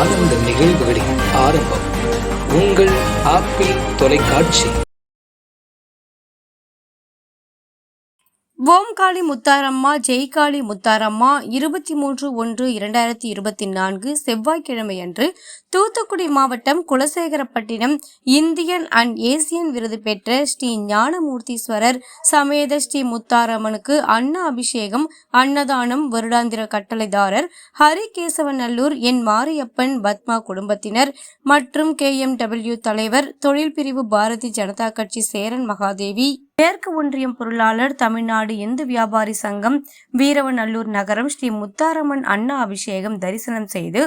ஆனந்த நிகழ்வுகளின் ஆரம்பம். உங்கள் ஆப்பிள் தொலைக்காட்சி. ஓம் காளி முத்தாரம்மா ஜெய்காளி முத்தாரம்மா இருபத்தி மூன்று ஒன்று இரண்டாயிரத்தி இருபத்தி நான்கு செவ்வாய்க்கிழமையன்று தூத்துக்குடி மாவட்டம் குலசேகரப்பட்டினம் இந்தியன் அண்ட் ஏசியன் விருது பெற்ற ஸ்ரீ ஞானமூர்த்தீஸ்வரர் சமேத ஸ்ரீ முத்தாரம்மனுக்கு அன்ன அபிஷேகம் அன்னதானம் வருடாந்திர கட்டளைதாரர் ஹரிகேசவநல்லூர் என் மாரியப்பன் பத்மா குடும்பத்தினர் மற்றும் கே எம் டபிள்யூ தலைவர் தொழில் பிரிவு பாரதி ஜனதா கட்சி சேரன் மகாதேவி மேற்கு ஒன்றியம் பொருளாளர் தமிழ்நாடு இந்து வியாபாரி சங்கம் வீரவநல்லூர் நகரம் ஸ்ரீ முத்தாரம்மன் அண்ணா அபிஷேகம் தரிசனம் செய்து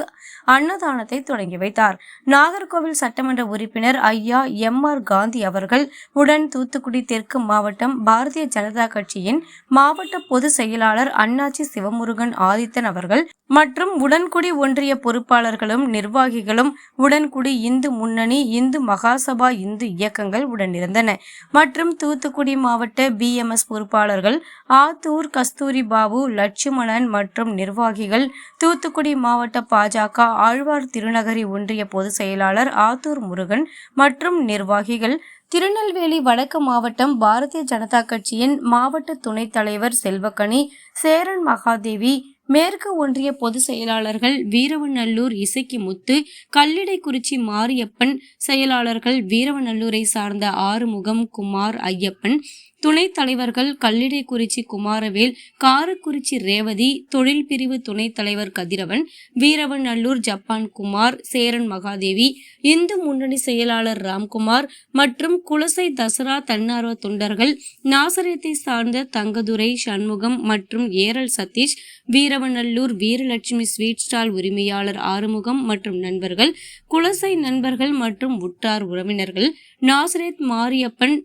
அன்னதானத்தை தொடங்கி வைத்தார். நாகர்கோவில் சட்டமன்ற உறுப்பினர் ஐயா எம் ஆர் காந்தி அவர்கள் உடன் தூத்துக்குடி தெற்கு மாவட்டம் பாரதிய ஜனதா கட்சியின் மாவட்ட பொதுச் செயலாளர் அண்ணாச்சி சிவமுருகன் ஆதித்தன் அவர்கள் மற்றும் உடன்குடி ஒன்றிய பொறுப்பாளர்களும் நிர்வாகிகளும் உடன்குடி இந்து முன்னணி இந்து மகாசபா இந்து இயக்கங்கள் உடனிருந்தன. மற்றும் தூத்துக்குடி மாவட்ட பிஎம்எஸ் பொறுப்பாளர்கள் ஆத்தூர் கஸ்தூரி பாபு லட்சுமணன் மற்றும் நிர்வாகிகள் தூத்துக்குடி மாவட்ட பாஜக ஆழ்வார் திருநகரி ஒன்றிய பொதுச் செயலாளர் ஆத்தூர் முருகன் மற்றும் நிர்வாகிகள் திருநெல்வேலி வடக்கு மாவட்டம் பாரதிய ஜனதா கட்சியின் மாவட்ட துணைத் தலைவர் செல்வக்கனி சேரன் மகாதேவி மேற்கு ஒன்றிய பொதுச் செயலாளர்கள் வீரவநல்லூர் இசைக்கு முத்து கல்லிடைக்குறிச்சி மாரியப்பன் செயலாளர்கள் வீரவநல்லூரை சார்ந்த ஆறுமுகம் குமார் ஐயப்பன் துணைத் தலைவர்கள் கல்லிடைக்குறிச்சி குமாரவேல் காரக்குறிச்சி ரேவதி தொழில் பிரிவு துணைத் தலைவர் கதிரவன் வீரவநல்லூர் ஜப்பான் குமார் சேரன் மகாதேவி இந்து முன்னணி செயலாளர் ராம்குமார் மற்றும் குலசை தசரா தன்னார்வ தொண்டர்கள் நாசரியத்தை சார்ந்த தங்கதுரை சண்முகம் மற்றும் ஏரல் சதீஷ் வீரவநல்லூர் வீரலட்சுமி ஸ்வீட் ஸ்டால் உரிமையாளர் ஆறுமுகம் மற்றும் நண்பர்கள் குலசை நண்பர்கள் மற்றும் உற்றார் உறவினர்கள் நாசரேத் மாரியப்பன்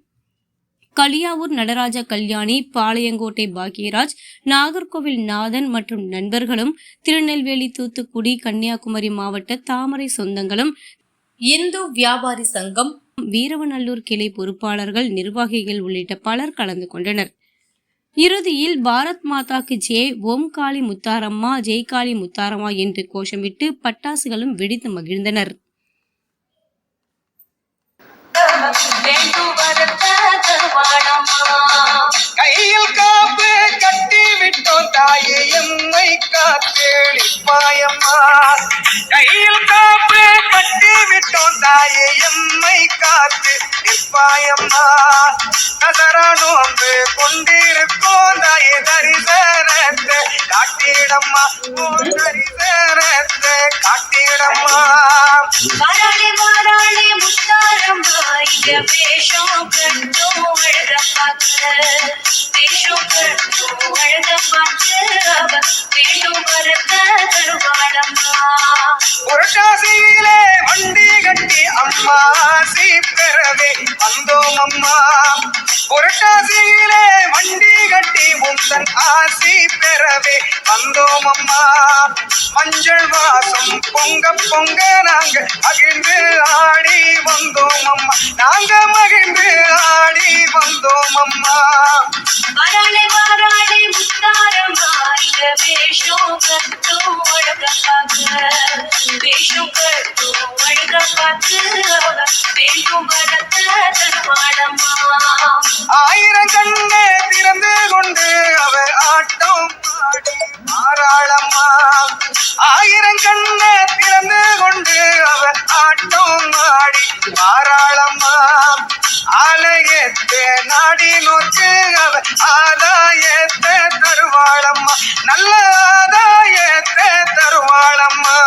களியாவூர் நடராஜ கல்யாணி பாளையங்கோட்டை பாக்யராஜ் நாகர்கோவில் நாதன் மற்றும் நண்பர்களும் திருநெல்வேலி தூத்துக்குடி கன்னியாகுமரி மாவட்ட தாமரை சொந்தங்களும் இந்து வியாபாரி சங்கம் வீரவநல்லூர் கிளை பொறுப்பாளர்கள் நிர்வாகிகள் உள்ளிட்ட பலர் கலந்து கொண்டனர். இறுதியில் பாரத் மாதாக்கு ஜெய் ஓம் காளி முத்தாரம்மா ஜெய் காளி முத்தாரம்மா என்று கோஷமிட்டு பட்டாசுகளும் வெடித்து மகிழ்ந்தனர். கையில் காப்பு கட்டி விட்டோம் தாயே எம்மை காத்தேளிப்பாயம்மா. கையில் காப்பு கட்டி விட்டோம் தாயே எம்மை காத்து நிற்பாயம்மா. தசரானு அம்பு கொண்டிருக்கோம் தாயே தரிசனத்தை காட்டிடம்மா. தரிசனத்தை காட்டிடம்மா. வாராளே வாராளே முத்தாரம்மா இங்க வேஷம் கட்டும் அழக பார்த்து. வேஷம் கட்டும் அழக பார்த்து அவ வேண்டும் வரத்த தருவாளம்மா புரட்டாசியிலே வண்டி கட்டி அம்மா பெறவே வந்தோம் அம்மா. புரட்டாசியிலே வண்டி கட்டி உந்தன் ஆசி பெறவே வந்தோம் அம்மா. மஞ்சள் வாசம் பொங்க பொங்க நாங்க மகிழ்ந்து ஆடி வந்தோம் அம்மா. நாங்க மகிழ்ந்து ஆடி வந்தோம் அம்மா. வாராளே வாராளே முத்தாரம் இங்க வேஷம் அழக வேண்டும் வரத்த ஆயிரம் கண்ணே திறந்து கொண்டு அவர் ஆட்டம் பாடி. ஆயிரம் கண்ணே திறந்து கொண்டு அவர் ஆட்டம் ஆடி மாறாளம்மா. ஆலயத்தை நாடி நோக்கு அவர் ஆதாயத்தை தருவாளம்மா. நல்ல ஆதாயத்தை தருவாளம்மா.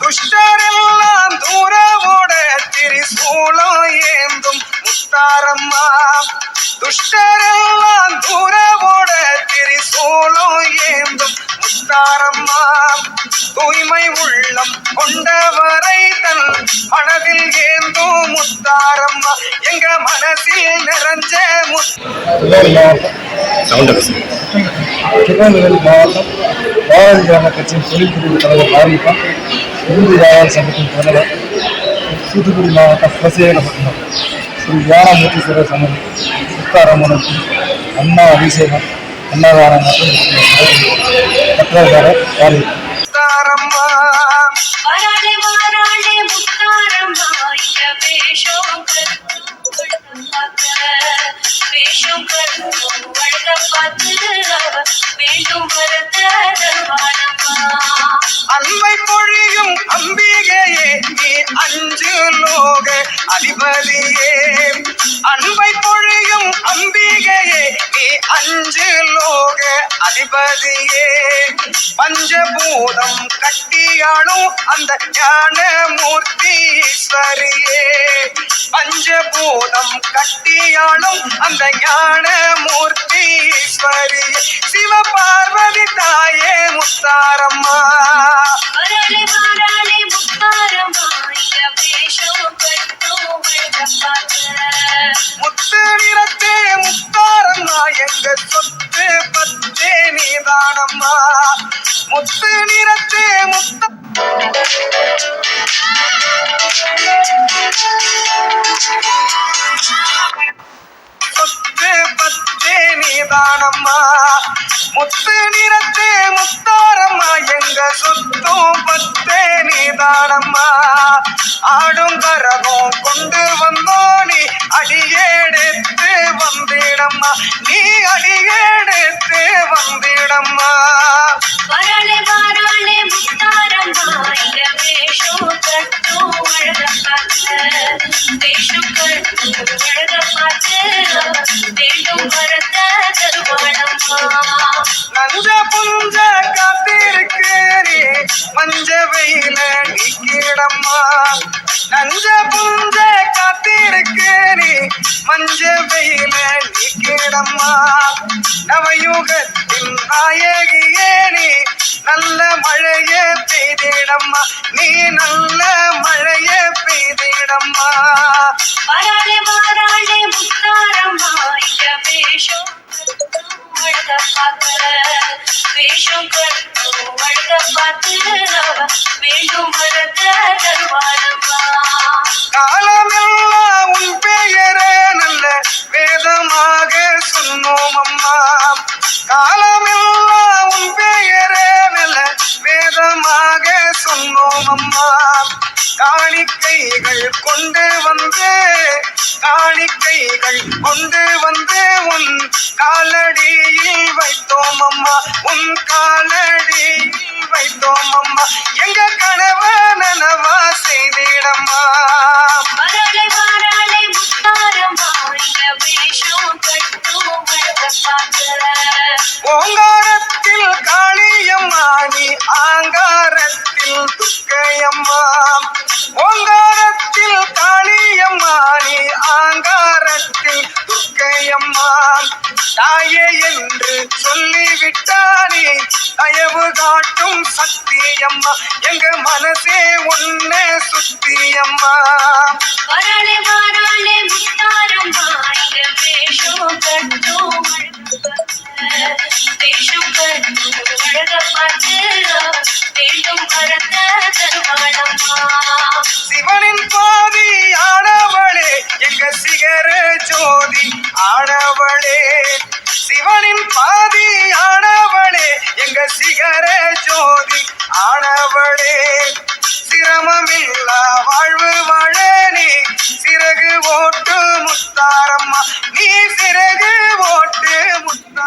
துஷ்டரெல்லாம் தூர ஓட திரிசூலம் ஏந்தும் முத்தாரம்மா துஷ்டரெல்லாம் தூர ஓட திரிசூலம் ஏந்தும். முத்தாரம்மா தூய்மை உள்ளம் கொண்டவரை தன் மனதில் ஏந்தும். முத்தாரம்மா எங்க மனசில் நிறைஞ்ச திருநெல்வேலி மாவட்டம் வாழை கிராம கட்சியின் தொழில் பிரிவு தலைவர் மாரியப்பன் இந்து வியாபார சங்கத்தின் தலைவர் தூத்துக்குடி மாவட்டம் குலசேகரப்பட்டினம் ஸ்ரீ ஞானமூர்த்தி சிறை சமதி முத்தாரம்மனுக்கு அண்ணா அபிஷேகம் அன்னதானம் மற்றும் பத்திரக்காரர் மாரியப்பன் அன்பை பொழியும் அம்பிகையே நீ அஞ்சு லோக அதிபதியே அன்பை பொழியும் அம்பிகையே நீ அஞ்சு லோக அதிபதியே. பஞ்சபூதம் கட்டியானும் அந்த ஞான மூர்த்தீஸ்வரியே பஞ்சபூதம் கட்டியாளும் அந்த ஞான மூர்த்தீஸ்வரியே சிவ பார்வதி தாயே முத்தாரம்மா வராளே வாராளே முத்தாரம்மா இங்க முத்து நிறத்தே முத்தாரம்மா எங்க சொத்து பத்தே நீதானம்மா முத்து நிறத்தே முத்த Thank you. முத்து பத்தே நீதானம்மா. முத்து நிறத்தே முத்தாரம்மா. எங்க சொத்தும் பத்தே நீதானம்மா. ஆடும் கரகம் கொண்டு வந்தோ நீ அடியெடுத்து வந்திடம்மா. நீ அடியேடுத்து வந்திடம்மா. வராளே வேண்டும் வரத தருவானம்மா நஞ்ச புஞ்ச காத்திருக்கு நீ மஞ்ச வெயில நிக்கிடம்மா நஞ்ச புஞ்ச காத்திருக்கு நீ மஞ்ச வெயில நிக்கிடம்மா நவயுகத்தின் நாயகியே நீ நல்ல மழைய பெய்திடம்மா நீ நல்ல மழைய பெய்திடம்மா வராளே வாராளே சக்தியம்மா எங்க மனசே ஒன்ன சுத்தியம்மா வராளே வாராளே முத்தாரம்மா இங்க வேஷம் கட்டும் வேஷம் கட்டும் அழக பார்த்து வேண்டும் தருவானம்மா சிவனின் பாதி ஆடவளே எங்க சிகர ஜோதி ஆடவளே சிவனின் பாதி ஆடவளே எங்க சிகர ஜோதி ஆடவளே சிரமமில்லா வாழ்வு வாழே நீ. சிறகு ஓட்டு முத்தாரம்மா நீ சிறகு ஓட்டு முத்தா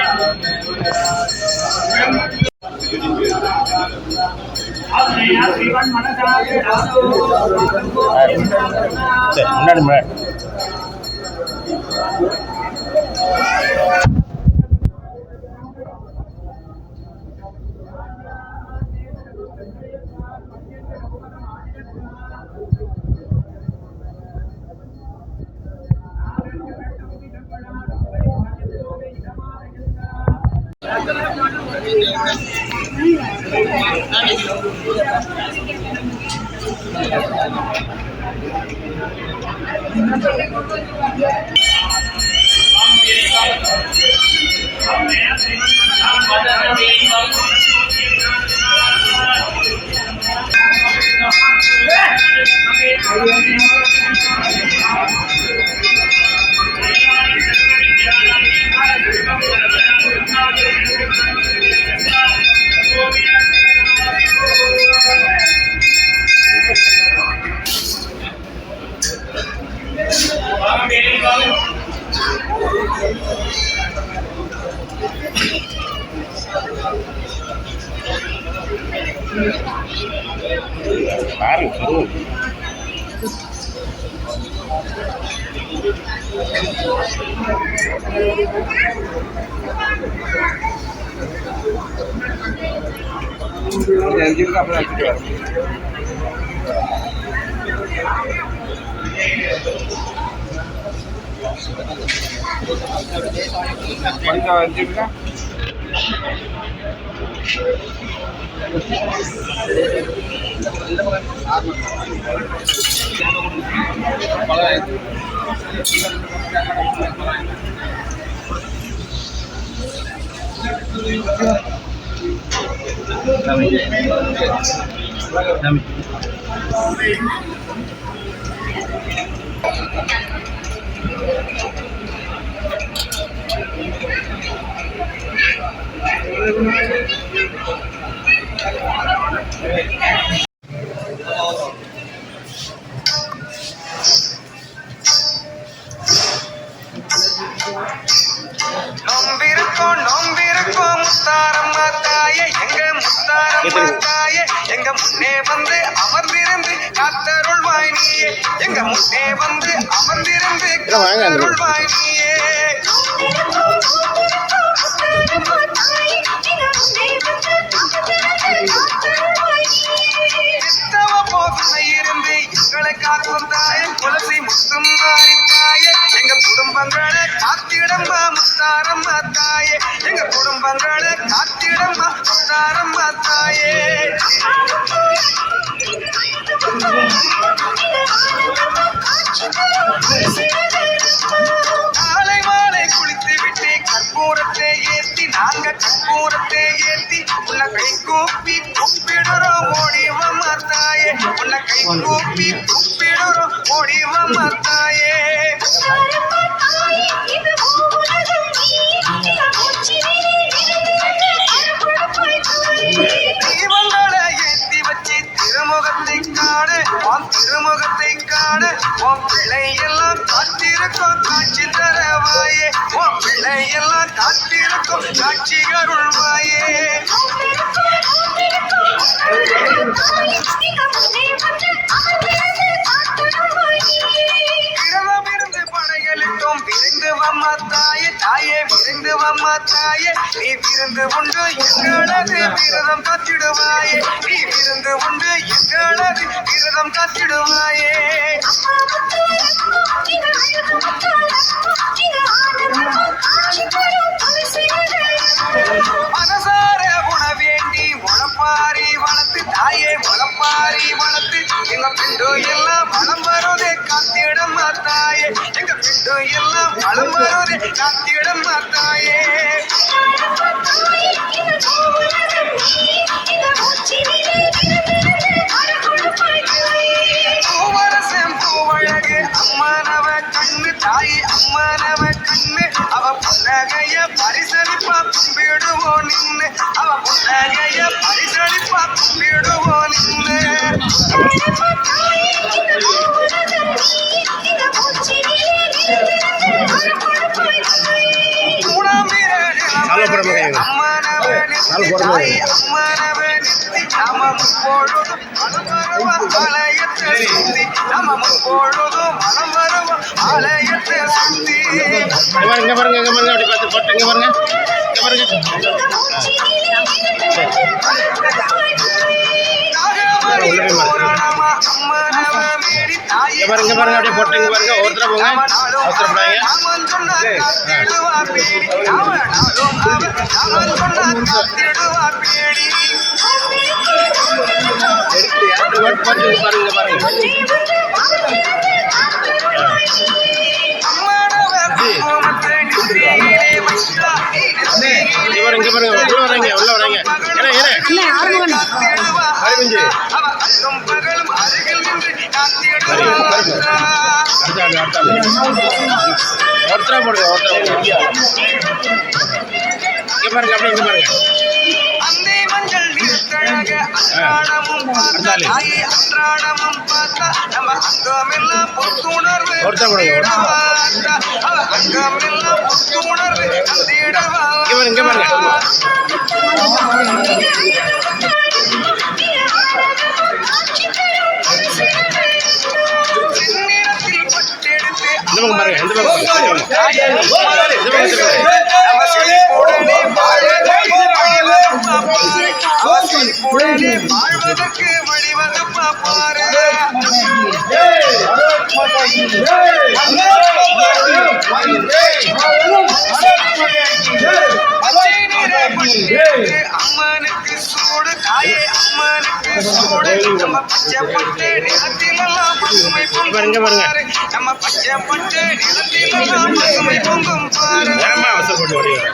சரி முன்னாடி முன்னாடி. பாருங்க Panjim. Thank you. நொம்பிருக்கோம் நொம்பிருக்கோம் முத்தாரம்மா தாயே எங்க முத்தாரம்மா தாயே எங்க முன்னே வந்து அமர்ந்திருந்து காத்தருள்வாய் நீயே. எங்க முன்னே வந்து அமர்ந்திருந்து காத்தருள்வாய் நீயே. உன் பிள்ளை எல்லாம் காத்திருக்கோம் காட்சி தரவாயே. உன் பிள்ளை எல்லாம் காத்து காட்சி அருள்வாயே. விரதம் இருந்து படையலிட்டோம் விருந்து வம்மா தாயே தாயே விருந்து வம்மா தாயே நீ விருந்து உண்டு எங்களது விரதம் காத்திடுவாயே. நீ விருந்து உண்டு எங்களது விரதம் காத்திடுவாயே. மனசார குண வேண்டி உழப்பாரி வளர்த்து தாயே உழப்பாரி வளர்த்து எங்க பிண்டு எல்லாம் மனம் வருதே காத்திடம்மா தாயே எங்க பிண்டு எல்லாம் வளம் வருதே காத்திடம்மா தாயே இங்க பாருங்க. இங்க பாருங்க. இங்க பாருங்க, இங்க பாருங்க, அப்படியே போட்டு இங்க பாருங்க, ஒருத்தரா போங்க. அவசரப்படாதீங்க. நாமம் சொன்னா அவ அல்லும் பகலும் அருகில் நின்று ஒருத்தரா போடுங்க பாருங்க அப்படியே பாருங்க மஞ்சள் அன்றாடமும் பார்த்தா அன்றாடமும் பார்த்தா நம்ம அங்கமெல்லாம் புத்துணர்வு அங்கமெல்லாம் புத்துணர்வு இங்க பாருங்க. வாழ்வதற்கு வழிவகுப்பா பாரு. அவ அம்மனுக்கு சூடு தாயே அம்மனுக்கு சூடு. நம்ம பச்சை பட்டு நிலத்திலெல்லாம் பசுமை பொங்கும். பாரு. நம்ம பச்சை பட்டு நிலத்திலெல்லாம் பசுமை பொங்கும் பாரு. ஏமா அவசரப்பட்டு ஓடிங்க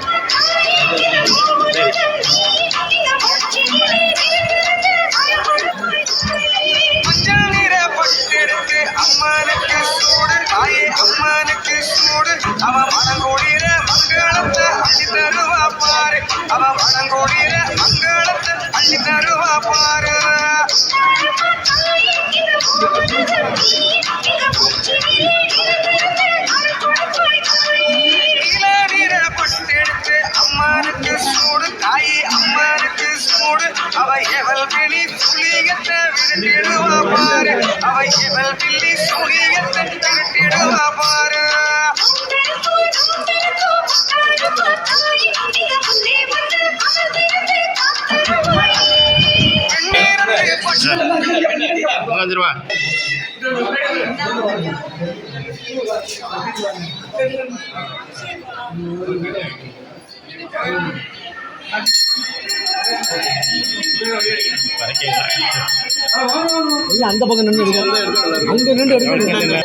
அம்மனுக்கு சூடு தாயே அம்மனுக்கு சூடு அவ மனங்கோடிற மங்களத்தை அள்ளி தருவா பாரு. அவ மனங்கோடிற மங்களத்தை அள்ளி தருவா பாரு. அம்மனுக்கு சூடு தாயே அம்மனுக்கு சூடு. அவ எவள் வெளி சுழியத்தை விரட்டிடுவா பாரு அவ எவள் பிள்ளி சுழியத்தை விரட்டிடுவா பாரு வெண்ணீரத்து பட்டு வந்துருவா இல்ல அந்த பக்கம் நின்று அங்க நின்று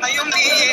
Ayun, di.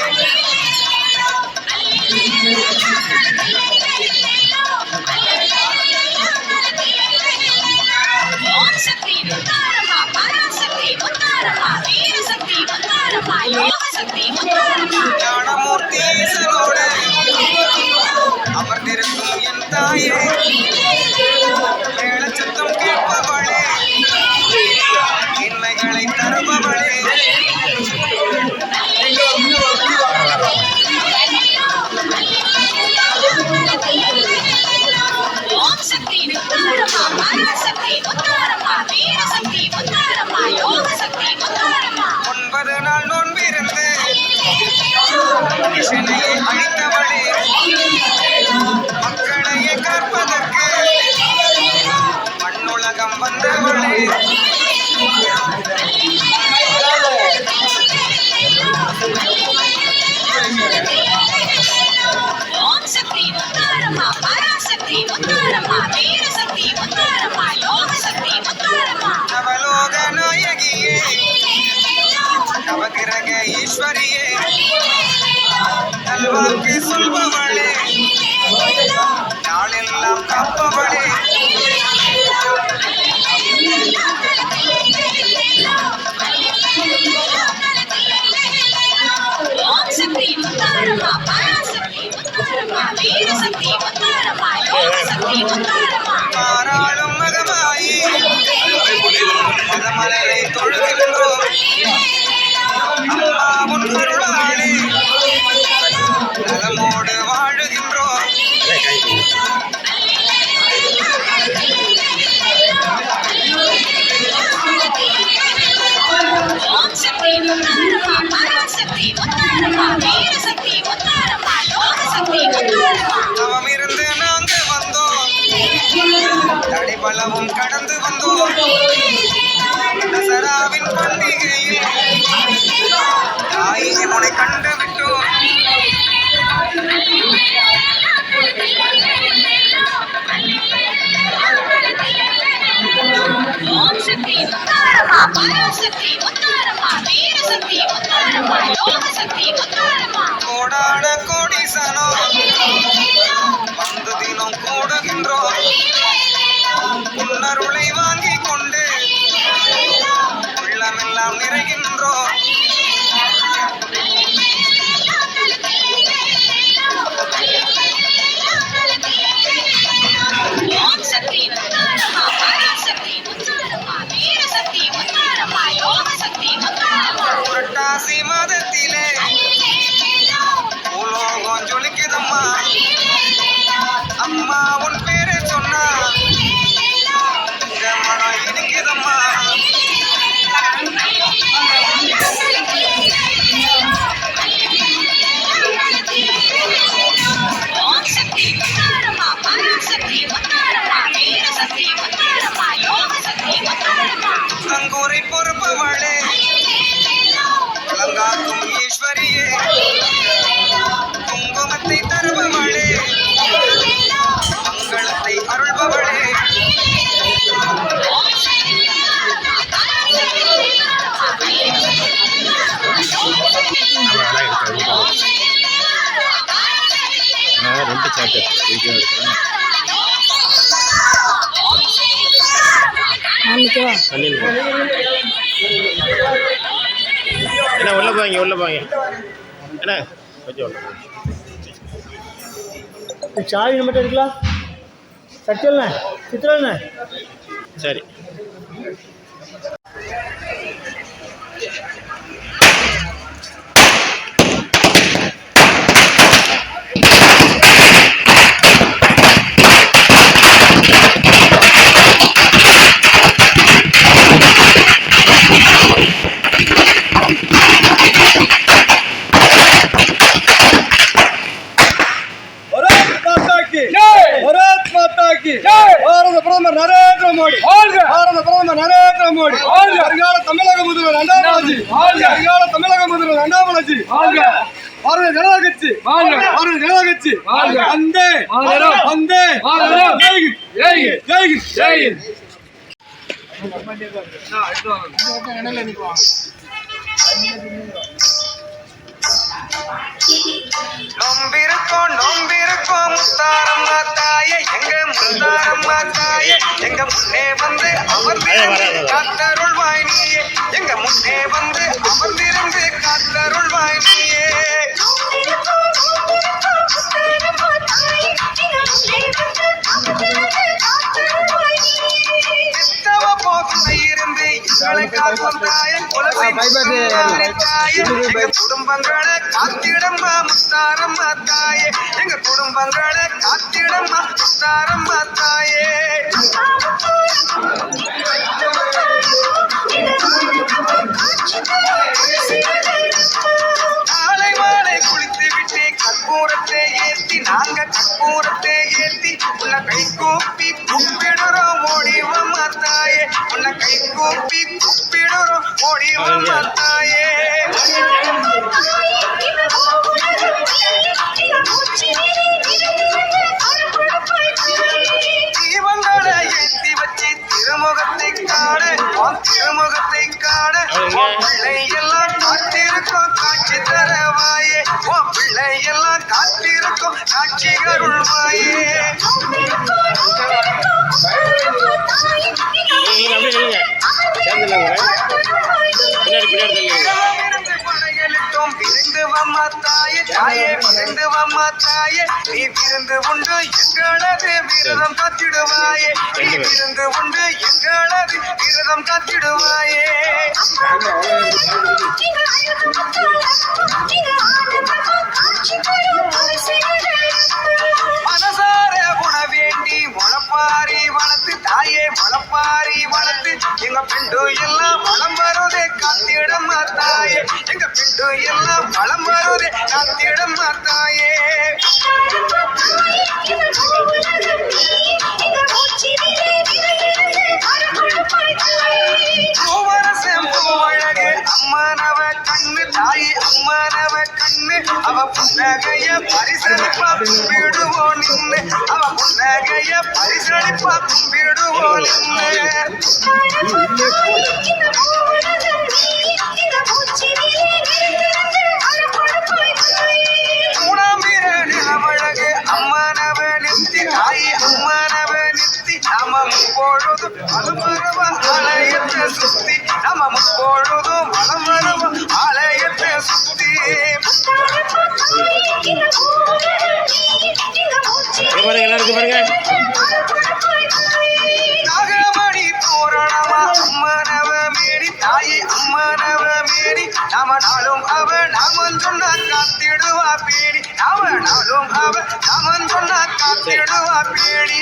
என்ன? கொஞ்சம் சாவி நம்மகிட்ட இருக்கலாம் சட்டியல்ண்ணே சித்திரண்ணே சரி. மாதா கி பாரத பிரதமர் நரேந்திர மோடி. பாரத பிரதமர் நரேந்திர மோடி. வருங்கால தமிழக முதல்வர் அண்ணாமலைஜி. வருங்கால தமிழக முதல்வர் அண்ணாமலைஜி. பாரதிய ஜனதா கட்சி. பாரதிய ஜனதா கட்சி. வந்தே! வந்தே! ஜெய்ஹிந்த் ஜெய்ஹிந்த் ஜெய்ஹிந்த் நொம்பிருக்கோம் நொம்பிருக்கோம். முத்தாரம்மா தாயே எங்க முத்தாரம்மா தாயே எங்க முன்னே வந்து அமர்ந்திருந்து காத்தருள்வாய் நீயே. எங்க முன்னே வந்து அமர்ந்திருந்து காத்தருள்வாய் நீயே. குடும்பங்களை காத்திடம்மா முத்தாரம்மா தாயே எங்க குடும்பங்களை காத்திடம்மா முத்தாரம்மா தாயே காலை கற்பூரத்தை ஏத்தி நாங்க கற்பூரத்தை ஏத்தி உள்ள கை கூப்பி குப்பிடுறோம் ஓடிவம்மா தாயே உள்ள கை கூப்பி குப்பிடுறோம் ஓடிவம்மா தாயே தீபங்களை வச்சு திருமுகத்தை உன் திருமுகத்தை உன் பிள்ளை எல்லாம் காத்திருக்கும் காட்சி தரவாயே. பிள்ளை எல்லாம் காத்திருக்கும் காட்சி அருள்வாயே. வம்மா தாயே நீ விருந்து உண்டு எங்களது விரதம் காத்திடுவாயே. நீ விருந்து உண்டு எங்களது விரதம் காத்திடுவாயே. மனசார வேண்டி முளப்பாரி வளர்த்து தாயே முளப்பாரி வளர்த்து. எங்க பெண்டு எல்லாம் வளம் வருதே காத்திடம்மா தாயே. எங்க பெண்டு எல்லாம் வளம் வருதே காத்திடம்மா தாயே. அம்மானவ கண்ணு தாயே அம்மானவ கண்ணு. அவ புன்னகைய பரிசளிப்பா விடுவோம் நின்று அவ நகைய பரிசளிப்பா விடுவோம் நின்னு மூணாம்பிர நித்தி தாயி அம்மானவ நித்தி நாம முப்பொழுதும் வலம் ஆலயத்தை சுத்தி நாம முப்பொழுதும் வலம் ஆலயத்தை சுத்தி அம்மனவ மேடி நாம நாளும் அவ நாமன் சொன்ன காத்திடுவா பேடி நாம நாளும் அவ நாமன் சொன்ன காத்திடுவா பேடி